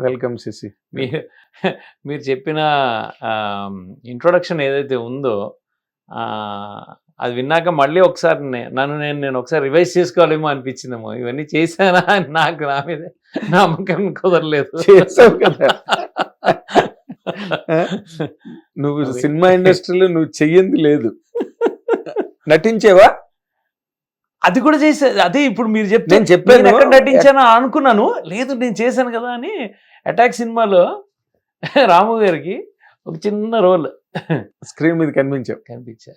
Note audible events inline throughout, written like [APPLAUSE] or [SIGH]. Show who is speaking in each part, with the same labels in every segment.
Speaker 1: Welcome Shashi
Speaker 2: మీరు మీరు చెప్పిన ఇంట్రొడక్షన్ ఏదైతే ఉందో అది విన్నాక మళ్ళీ ఒకసారి నన్ను నేను నేను ఒకసారి రివైజ్ చేసుకోవాలేమో అనిపించిందేమో. ఇవన్నీ చేశానా అని నాకు నా మీద నమ్మకం కుదరలేదు.
Speaker 1: చేసావు కదా. [LAUGHS] నువ్వు. సినిమా ఇండస్ట్రీలో నువ్వు చెయ్యింది లేదు. నటించేవా?
Speaker 2: అది కూడా చేసే అదే ఇప్పుడు మీరు చెప్తే
Speaker 1: నేను చెప్పాను.
Speaker 2: నటించాను అనుకున్నాను. లేదు నేను చేశాను కదా అని అటాక్ సినిమాలో రాము గారికి ఒక చిన్న రోల్
Speaker 1: స్క్రీన్ మీద కనిపించావు.
Speaker 2: కనిపించా.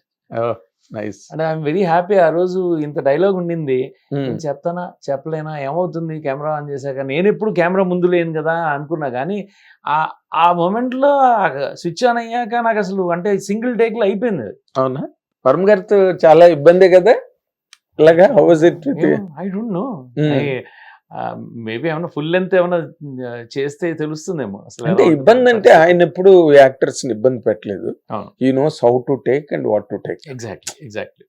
Speaker 1: నైస్
Speaker 2: అంటే ఐఎమ్ వెరీ హ్యాపీ ఆ రోజు ఇంత డైలాగ్ ఉండింది. నేను చెప్తానా? చెప్పలేనా? ఏమవుతుంది? కెమెరా ఆన్ చేశాక నేను ఎప్పుడు కెమెరా ముందు లేను కదా అనుకున్నా కానీ ఆ ఆ మూమెంట్లో స్విచ్ ఆన్ అయ్యాక నాకు అసలు అంటే సింగిల్ టేక్లో అయిపోయింది.
Speaker 1: అవునా? వరుణ్ గారితో చాలా ఇబ్బందే కదా? ఇలాగా how was it
Speaker 2: I don't know
Speaker 1: Hmm.
Speaker 2: Maybe ఏమైనా ఫుల్ లెంత్ ఏమైనా చేస్తే తెలుస్తుందేమో. అసలు
Speaker 1: అంటే ఇబ్బంది అంటే ఆయన ఎప్పుడు యాక్టర్స్ని ఇబ్బంది పెట్టలేదు. ఈ knows how to take and what to take
Speaker 2: exactly exactly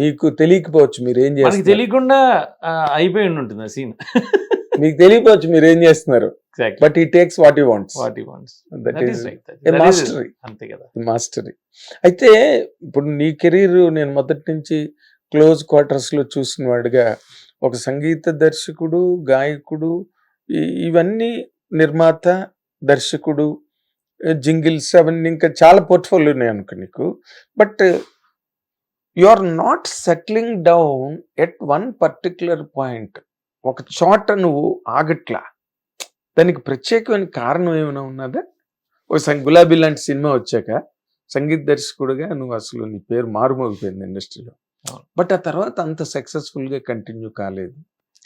Speaker 1: మీకు తెలియకపోవచ్చు మీరు ఏం చేస్తారు
Speaker 2: తెలియకుండా అయిపోయి ఉంటుంది ఆ సీన్ [LAUGHS]
Speaker 1: మీకు తెలియకపోవచ్చు మీరు ఏం చేస్తున్నారు బట్ ఈ takes what you wants
Speaker 2: what you wants
Speaker 1: that is mastery
Speaker 2: అంతే కదా.
Speaker 1: మాస్టరీ అయితే ఇప్పుడు నీ కెరీర్ నేను మొదటి నుంచి క్లోజ్ క్వార్టర్స్లో చూసిన వాడిగా ఒక సంగీత దర్శకుడు గాయకుడు ఇవన్నీ నిర్మాత దర్శకుడు జింగిల్స్ అవన్నీ ఇంకా చాలా పోర్ట్ఫోలియో ఉన్నాయి అనుకో నీకు. But you are not settling down at one particular point. ఒక చోట నువ్వు ఆగట్లా. దానికి ప్రత్యేకమైన కారణం ఏమైనా ఉన్నదా? ఒక గులాబీ లాంటి సినిమా వచ్చాక సంగీత దర్శకుడుగా నువ్వు అసలు నీ పేరు మారుమోగిపోయింది ఇండస్ట్రీలో. బట్ ఆ తర్వాత అంత సక్సెస్ఫుల్గా కంటిన్యూ కాలేదు.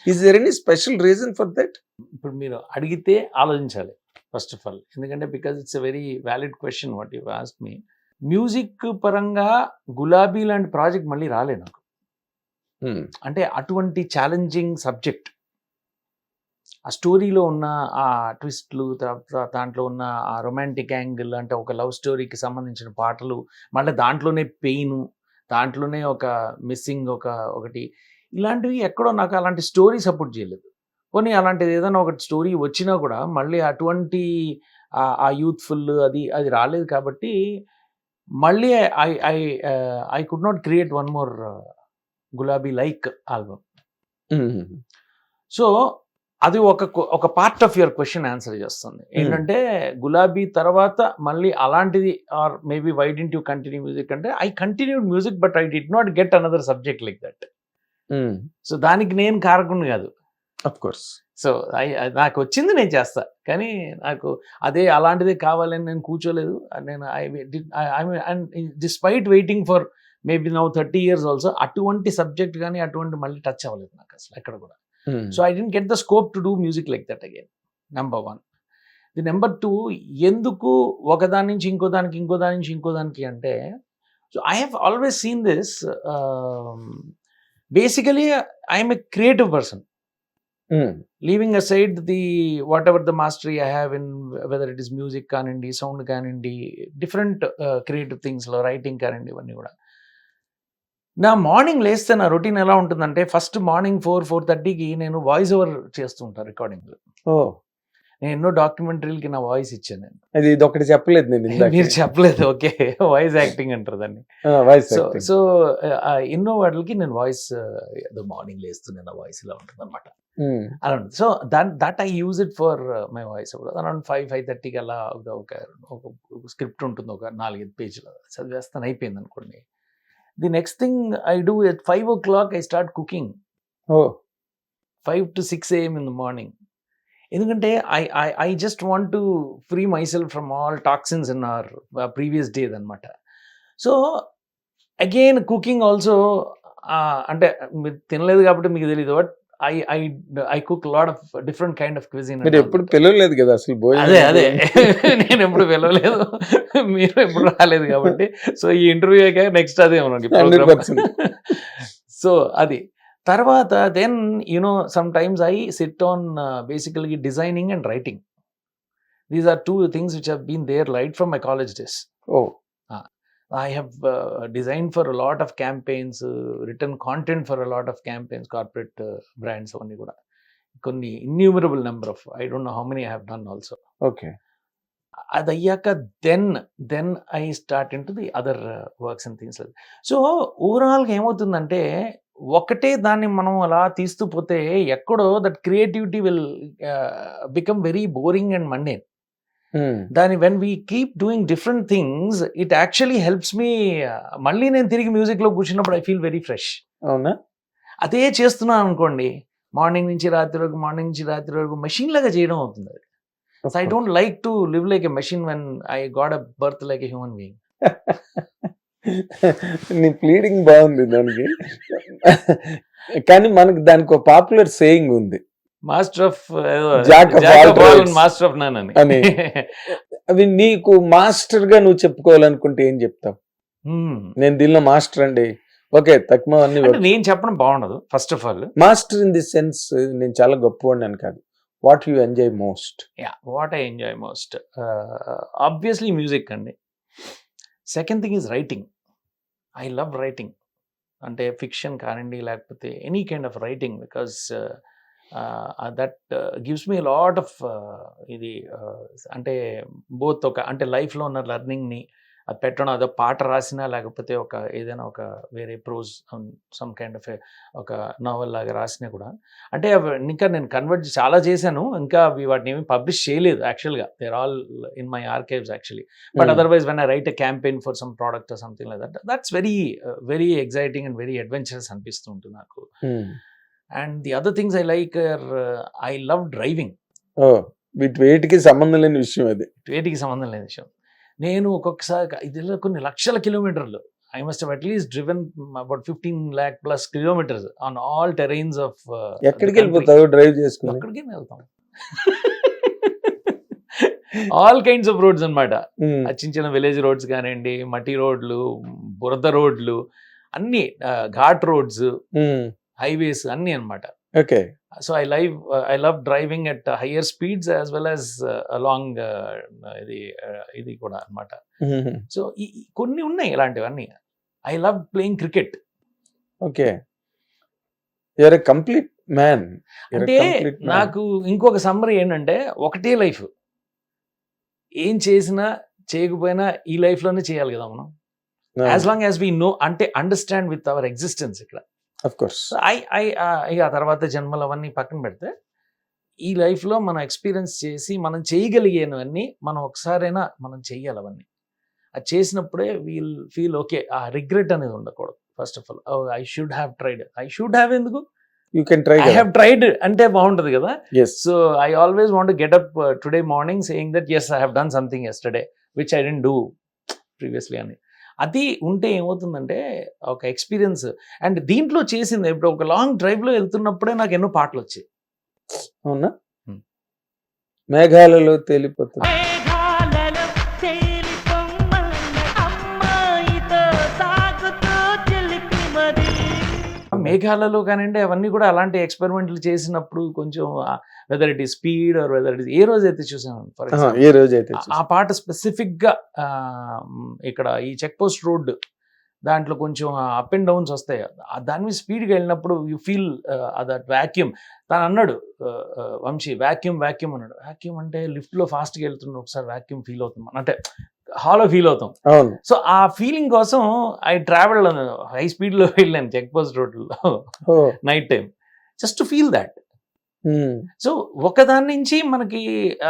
Speaker 1: Is there any special reason for that
Speaker 2: ఇప్పుడు మీరు అడిగితే ఆలోచించాలి ఫస్ట్ ఆఫ్ ఆల్ ఎందుకంటే because it's a very valid question what you ask me music పరంగా గులాబీ లాంటి ప్రాజెక్ట్ మళ్ళీ రాలే నాకు. అంటే అటువంటి ఛాలెంజింగ్ సబ్జెక్ట్ ఆ స్టోరీలో ఉన్న ఆ ట్విస్ట్లు తర్వాత దాంట్లో ఉన్న ఆ రొమాంటిక్ యాంగిల్ అంటే ఒక లవ్ స్టోరీకి సంబంధించిన పాటలు మళ్ళీ దాంట్లోనే పెయిన్ దాంట్లోనే ఒక మిస్సింగ్ ఒక ఒకటి. ఇలాంటివి ఎక్కడో నాకు అలాంటి స్టోరీ సపోర్ట్ చేయలేదు. పోనీ అలాంటిది ఏదైనా ఒక స్టోరీ వచ్చినా కూడా మళ్ళీ అటువంటి ఆ- ఆ యూత్ఫుల్ అది అది రాలేదు కాబట్టి మళ్ళీ I I I could not create one more Gulabi like album. So అది ఒక ఒక part of your question answer చేస్తుంది. ఏంటంటే గులాబీ తర్వాత మళ్ళీ అలాంటిది or maybe why didn't you continue music అంటే I continued music but I did not get another subject like that so దానికి నేను కారకుని కాదు.
Speaker 1: అఫ్ కోర్స్
Speaker 2: సో ఐ నాకు వచ్చింది నేను చేస్తా. కానీ నాకు అదే అలాంటిదే కావాలని నేను కూర్చోలేదు. నేను I and despite waiting for maybe now thirty years also అటువంటి సబ్జెక్ట్ కానీ అటువంటి మళ్ళీ టచ్ అవ్వలేదు నాకు అసలు ఎక్కడ కూడా. So I didn't get the scope to do music like that again number one the number two ఎందుకు ఒకదాని నుంచి ఇంకో దానికి ఇంకో దాని నుంచి ఇంకో దానికి అంటే so I have always seen this basically I'm a creative person leaving aside the whatever the mastery I have in whether it is music కానివ్వండి సౌండ్ కానివ్వండి డిఫరెంట్ క్రియేటివ్ థింగ్స్లో రైటింగ్ కానివ్వండి ఇవన్నీ కూడా. నా మార్నింగ్ లేస్తే నా రొటీన్ ఎలా ఉంటుందంటే ఫస్ట్ మార్నింగ్ ఫోర్ ఫోర్ థర్టీకి నేను వాయిస్ ఓవర్ చేస్తూ ఉంటాను రికార్డింగ్లో
Speaker 1: ఓ.
Speaker 2: నేను ఎన్నో డాక్యుమెంటరీలకి నా వాయిస్ ఇచ్చాను నేను.
Speaker 1: అది ఇది ఒకటి చెప్పలేదు నేను
Speaker 2: మీరు చెప్పలేదు ఓకే. వాయిస్ యాక్టింగ్ అంటారు దాన్ని.
Speaker 1: వాయిస్
Speaker 2: సో సో ఎన్నో వాటికి నేను వాయిస్ ఏదో మార్నింగ్ లేస్తూ నా వాయిస్ ఇలా ఉంటుంది అనమాట అలా so that that I use it for my voice around five five థర్టీకి అలా ఒక ఒక స్క్రిప్ట్ ఉంటుంది ఒక నాలుగైదు పేజీలు. చదివేస్తాను అయిపోయింది అనుకోండి. The next thing I do at five o'clock I start cooking
Speaker 1: oh
Speaker 2: five to six AM in the morning ఎందుకంటే I I I just want to free myself from all toxins in our previous day అనమాట so again cooking also అంటే మీరు తినలేదు కాబట్టి మీకు తెలియదు but I I I cook lot of different kind of cuisine
Speaker 1: మీరు ఎప్పుడు పిలవలేదు కదా అసలు భోజనం
Speaker 2: అదే అదే. నేను ఎప్పుడు పిలవలేదు. మీరు ఎప్పుడు రాలేదు కాబట్టి. సో ఈ ఇంటర్వ్యూ నెక్స్ట్ అదే మనకి
Speaker 1: 100%.
Speaker 2: సో అది. తర్వాత then you know sometimes I sit on బేసికల్గా designing and writing these are two things which been there right from my college days
Speaker 1: oh
Speaker 2: I have uh, designed for a lot of campaigns, uh, written content for a lot of campaigns, corporate uh, brands అవన్నీ కూడా. కొన్ని innumerable number of I don't know how many I have done also
Speaker 1: okay
Speaker 2: అది అయ్యాక then then I start into the other works and things so ఓవరాల్గా ఏమవుతుందంటే ఒకటే దాన్ని మనం అలా తీస్తూ పోతే ఎక్కడో that creativity will become very boring and mundane దాని when we keep doing different things it actually helps me మళ్ళీ నేను తిరిగి మ్యూజిక్లో కూర్చున్నప్పుడు ఐ ఫీల్ వెరీ ఫ్రెష్
Speaker 1: అవునా?
Speaker 2: అదే చేస్తున్నాను అనుకోండి మార్నింగ్ నుంచి రాత్రి వరకు మార్నింగ్ నుంచి రాత్రి వరకు మెషిన్ లాగా చేయడం అవుతుంది అది. So I don't like to live like a machine when I got a birth like a human being
Speaker 1: నీ ప్లీడింగ్ బాగుంది దానికి. కానీ మనకి దానికి ఒక పాపులర్ సేయింగ్ ఉంది.
Speaker 2: Master of. Master of none అని.
Speaker 1: అవి [LAUGHS] నీకు మాస్టర్గా నువ్వు చెప్పుకోవాలనుకుంటే ఏం చెప్తావు. నేను దీనిలో మాస్టర్ అండి. ఓకే తక్కువ అన్ని
Speaker 2: నేను చెప్పడం బాగుండదు first of all
Speaker 1: master in the sense నేను చాలా గొప్పవాడిని అని కాదు. What you enjoy most?
Speaker 2: Yeah what I enjoy most? Obviously music అండి. Second thing is writing. I love writing. అంటే ఫిక్షన్ కానివ్వండి లేకపోతే any kind of writing because that gives me lot of ఇది అంటే బోత్ ఒక అంటే లైఫ్లో ఉన్న లెర్నింగ్ని అది పెట్టడం అదో పాట రాసినా లేకపోతే ఒక ఏదైనా ఒక వేరే ప్రోజ్ సమ్ కైండ్ ఆఫ్ ఒక నావల్ లాగా రాసినా కూడా. అంటే ఇంకా నేను కన్వర్ట్ చాలా చేశాను. ఇంకా అవి వాటిని ఏమి పబ్లిష్ చేయలేదు యాక్చువల్గా there all in my archives actually but otherwise when I write a campaign for some product something like that that's very very exciting and very adventurous అనిపిస్తూ ఉంటుంది నాకు. And the other things I like I love driving
Speaker 1: వేటికి సంబంధం లేని విషయం అది.
Speaker 2: వేటికి సంబంధం లేని విషయం. నేను ఒక్కొక్కసారి ఇది కొన్ని లక్షల కిలోమీటర్లు. I must at least driven about fifteen lakh plus kilometers on all terrains of
Speaker 1: ఎక్కడికి వెళ్ళిపోతావు డ్రైవ్ చేసుకుని?
Speaker 2: ఎక్కడికి వెళ్తాం? ఆల్ కైండ్స్ ఆఫ్ రోడ్స్ ఆ చిన్న చిన్న విలేజ్ రోడ్స్ కానివ్వండి మట్టి రోడ్లు బురద రోడ్లు అన్ని ఘాట్ రోడ్స్ హైవేస్ అన్ని అన్నమాట.
Speaker 1: Okay.
Speaker 2: So I live I love driving at higher speeds as well as along ఇది ఇది కూడా అన్నమాట.
Speaker 1: ఉమ్,
Speaker 2: సో ఈ కొన్ని ఉన్నాయి ఇలాంటివన్నీ. I love playing cricket.
Speaker 1: Okay. You're complete man.
Speaker 2: అంటే నాకు ఇంకొక సమ్మరీ ఏంటంటే ఒకటే లైఫ్. ఏం చేసినా చేయకపోయినా ఈ లైఫ్లోనే చేయాలి కదా మనం. As long as we know అంటే అండర్స్టాండ్ విత్ అవర్ ఎగ్జిస్టెన్స్ ఇక్కడ. ఇక ఆ తర్వాత జన్మలు అవన్నీ పక్కన పెడితే ఈ లైఫ్లో మనం ఎక్స్పీరియన్స్ చేసి మనం చేయగలిగేవన్నీ మనం ఒకసారైనా మనం చెయ్యాలి అవన్నీ. అది చేసినప్పుడే వీల్ ఫీల్ ఓకే. ఆ రిగ్రెట్ అనేది ఉండకూడదు first of all. I should have tried. I should have ఎందుకు?
Speaker 1: You can try
Speaker 2: I have tried అంటే బాగుంటుంది కదా? So I always want get up today morning saying that yes I have done something yesterday which I didn't do previously అని. అది ఉంటే ఏమవుతుందంటే ఒక experience. And దీంట్లో చేసింది ఇప్పుడు ఒక లాంగ్ డ్రైవ్లో వెళ్తున్నప్పుడే నాకు ఎన్నో పాటలు వచ్చాయి.
Speaker 1: అవునా. మేఘాలలో తేలిపోతుంది.
Speaker 3: మేఘాలలో
Speaker 2: కానివ్వండి అవన్నీ కూడా అలాంటి ఎక్స్పెరిమెంట్లు చేసినప్పుడు కొంచెం వెదర్ ఇట్ ఈ స్పీడ్ ఆర్ వెదర్ ఇట్ ఏ రోజు అయితే చూసాను ఎగ్జాంపుల్
Speaker 1: ఏ రోజు అయితే
Speaker 2: ఆ పాట స్పెసిఫిక్గా ఇక్కడ ఈ చెక్ పోస్ట్ రోడ్ దాంట్లో కొంచెం అప్ అండ్ డౌన్స్ వస్తాయి. దాని మీద స్పీడ్గా వెళ్ళినప్పుడు యూ ఫీల్ దట్ వ్యాక్యూమ్ తను అన్నాడు వంశీ వ్యాక్యూమ్ వ్యాక్యూమ్ అన్నాడు. వ్యాక్యూమ్ అంటే లిఫ్ట్లో ఫాస్ట్గా వెళ్తున్న ఒకసారి వ్యాక్యూమ్ ఫీల్ అవుతాం అంటే హాలో ఫీల్ అవుతాం.
Speaker 1: అవును.
Speaker 2: సో ఆ ఫీలింగ్ కోసం ఐ ట్రావెల్ హై స్పీడ్లో వెళ్ళాను చెక్ పోస్ట్ రోడ్లో night time just to feel that. So ఒకదాని నుంచి మనకి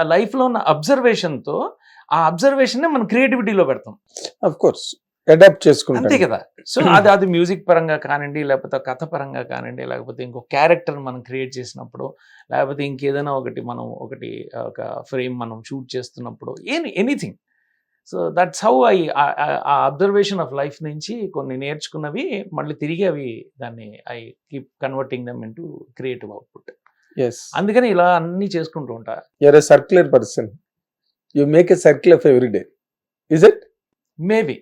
Speaker 2: లైఫ్లో ఉన్న అబ్జర్వేషన్తో ఆ అబ్జర్వేషన్ మనం క్రియేటివిటీలో పెడతాం.
Speaker 1: Of course. అడాప్ట్
Speaker 2: అంతే
Speaker 1: చేసుకుంటాం
Speaker 2: కదా. సో అది అది మ్యూజిక్ పరంగా కానివ్వండి లేకపోతే కథ పరంగా కానివ్వండి లేకపోతే ఇంకో క్యారెక్టర్ మనం క్రియేట్ చేసినప్పుడు లేకపోతే ఇంకేదైనా ఒకటి మనం ఒకటి ఒక ఫ్రేమ్ మనం షూట్ చేస్తున్నప్పుడు any anything. So that's how I uh observation of life నుంచి కొన్ని నేర్చుకున్నవి మళ్ళీ తిరిగి అవి దాన్ని I keep converting them into creative output.
Speaker 1: Yes
Speaker 2: అందుకని ఇలా అన్ని చేసుకుంటూ ఉంటా.
Speaker 1: You're a circular person you make a circle of every day is it
Speaker 2: maybe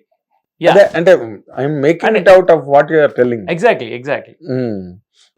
Speaker 1: అంటే I'm making it out of what you're telling
Speaker 2: exactly exactly